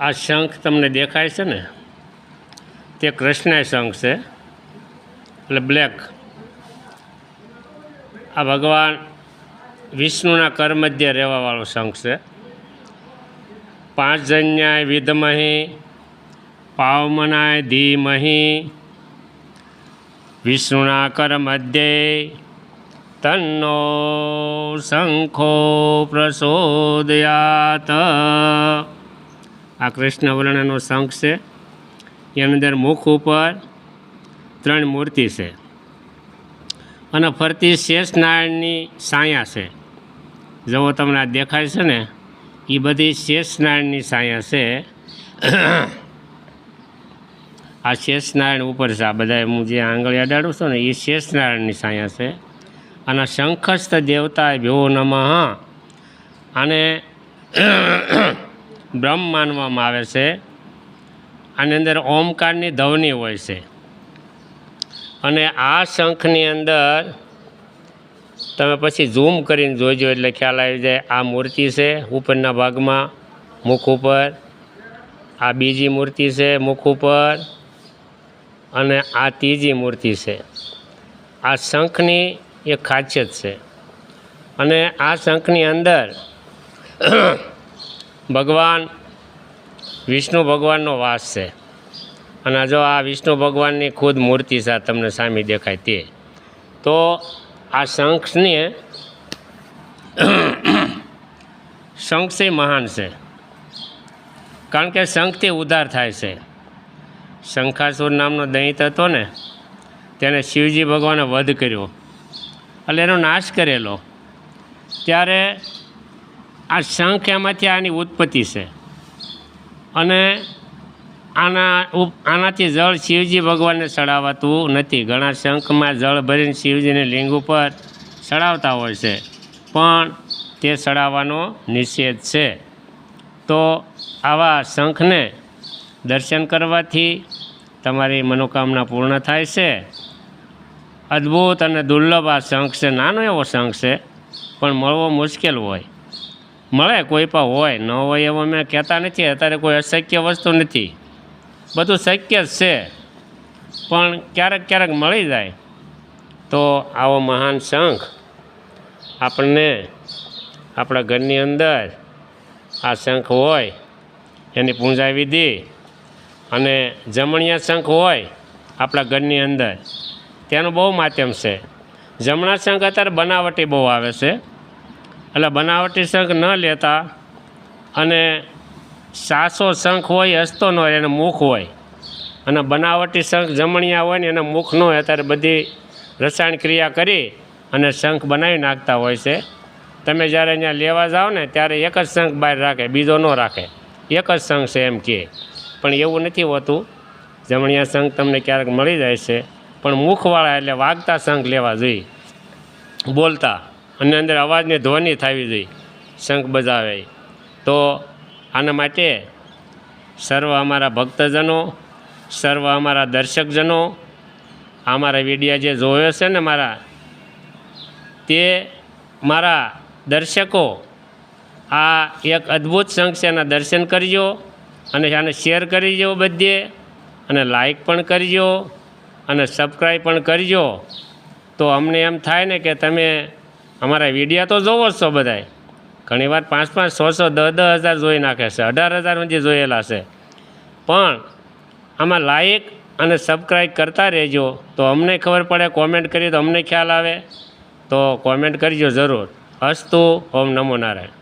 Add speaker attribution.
Speaker 1: આ શંખ તમને દેખાય છે ને? તે કૃષ્ણ શંખ છે. એટલે બ્લેક. આ ભગવાન વિષ્ણુના કર મધ્ય રહેવાવાળો શંખ છે. પાંચ જન્યાય વિધમહી, પાવમનાય ધીમહી, વિષ્ણુના કર મધ્યે તન્નો શંખો પ્રસોદયાત આ કૃષ્ણ વર્ણનો શંખ છે. એની અંદર મુખ ઉપર ત્રણ મૂર્તિ છે. અને ફરતી શેષનારાયણની સાયા છે. જેવો તમને આ દેખાય છે ને એ બધી શેષનારાયણની સાયા છે. આ શેષનારાયણ ઉપર છે. આ બધા હું જે આંગળી અડાડું છું ને એ શેષનારાયણની સાયા છે. અને શંખસ્થ દેવતા ભ્યો નમઃ. આને બ્રહ્મ માનવામાં આવે છે. આની અંદર ઓમકારની ધવની હોય છે. અને આ શંખની અંદર તમે પછી ઝૂમ કરીને જોજો એટલે ખ્યાલ આવી જાય. આ મૂર્તિ છે ઉપરના ભાગમાં, મુખ ઉપર. આ બીજી મૂર્તિ છે મુખ ઉપર. અને આ ત્રીજી મૂર્તિ છે. આ શંખની એક ખાસિયત છે. અને આ શંખની અંદર ભગવાન વિષ્ણુ ભગવાનનો વાસ છે. અને જો આ વિષ્ણુ ભગવાનની ખુદ મૂર્તિ છે તમને સામે દેખાય તે. તો આ શંખને શંખ છે મહાન છે. કારણ કે શંખથી ઉદ્ધાર થાય છે. શંખાસુર નામનો દૈત હતો ને, તેને શિવજી ભગવાને વધ કર્યો. એટલે એનો નાશ કરેલો. ત્યારે આ શંખ એમાંથી આની ઉત્પત્તિ છે. અને આના આનાથી જળ શિવજી ભગવાનને ચડાવાતું નથી. ઘણા શંખમાં જળ ભરીને શિવજીને લિંગ ઉપર ચડાવતા હોય છે. પણ તે ચડાવવાનો નિષેધ છે. તો આવા શંખને દર્શન કરવાથી તમારી મનોકામના પૂર્ણ થાય છે. અદ્ભુત અને દુર્લભ આ શંખ છે. નાનો એવો શંખ છે, પણ મળવો મુશ્કેલ હોય. મળે, કોઈ પણ હોય. ન હોય એવો મેં કહેતા નથી. અત્યારે કોઈ અશક્ય વસ્તુ નથી. બધું શક્ય જ છે. પણ ક્યારેક ક્યારેક મળી જાય. તો આવો મહાન શંખ આપણને આપણા ઘરની અંદર આ શંખ હોય, એની પૂજા વિધિ અને જમણિયા શંખ હોય આપણા ઘરની અંદર. તેનું બહુ માધ્યમ છે. જમણા શંખ અત્યારે બનાવટી બહુ આવે છે. એટલે બનાવટી શંખ ન લેતા અને સાસો શંખ હોય, હસતો ન હોય, એને મુખ હોય. અને બનાવટી શંખ જમણિયા હોય ને એને મુખ ન હોય, અત્યારે બધી રસાયણ ક્રિયા કરી અને શંખ બનાવી નાખતા હોય છે. તમે જ્યારે અહીંયા લેવા જાઓ ને, ત્યારે એક જ શંખ બહાર રાખે, બીજો ન રાખે. એક જ શંખ છે એમ કહે પણ એવું નથી હોતું. જમણિયા શંખ તમને ક્યારેક મળી જાય છે. પણ મુખવાળા એટલે વાગતા શંખ લેવા જોઈએ. બોલતા. અને અંદર અવાજની ધ્વનિ થવી જોઈએ, શંખ બજાવે. તો આના માટે સર્વ અમારા ભક્તજનો, સર્વ અમારા દર્શકજનો, અમારા વિડીયા જે જોયો છે ને મારા, તે મારા દર્શકો, આ એક અદ્ભુત શંખ છે, એના દર્શન કરજો અને આને શેર કરજો બધે અને લાઈક પણ કરજો અને સબસ્ક્રાઈબ પણ કરજો. તો અમને એમ થાય ને કે તમે અમારા વિડીયા તો જોવો જ છો બધાય. ઘણીવાર પાંચ પાંચ સો સો દસ દસ હજાર જોઈ નાખે છે. અઢાર હજાર સુધી જોયેલા છે. પણ આમાં લાઈક અને સબસ્ક્રાઈબ કરતા રહેજો. તો અમને ખબર પડે કોમેન્ટ કરીએ તો અમને ખ્યાલ આવે. તો કોમેન્ટ કરજો જરૂર. અસ્તુ ઓમ નમો નારાયણ.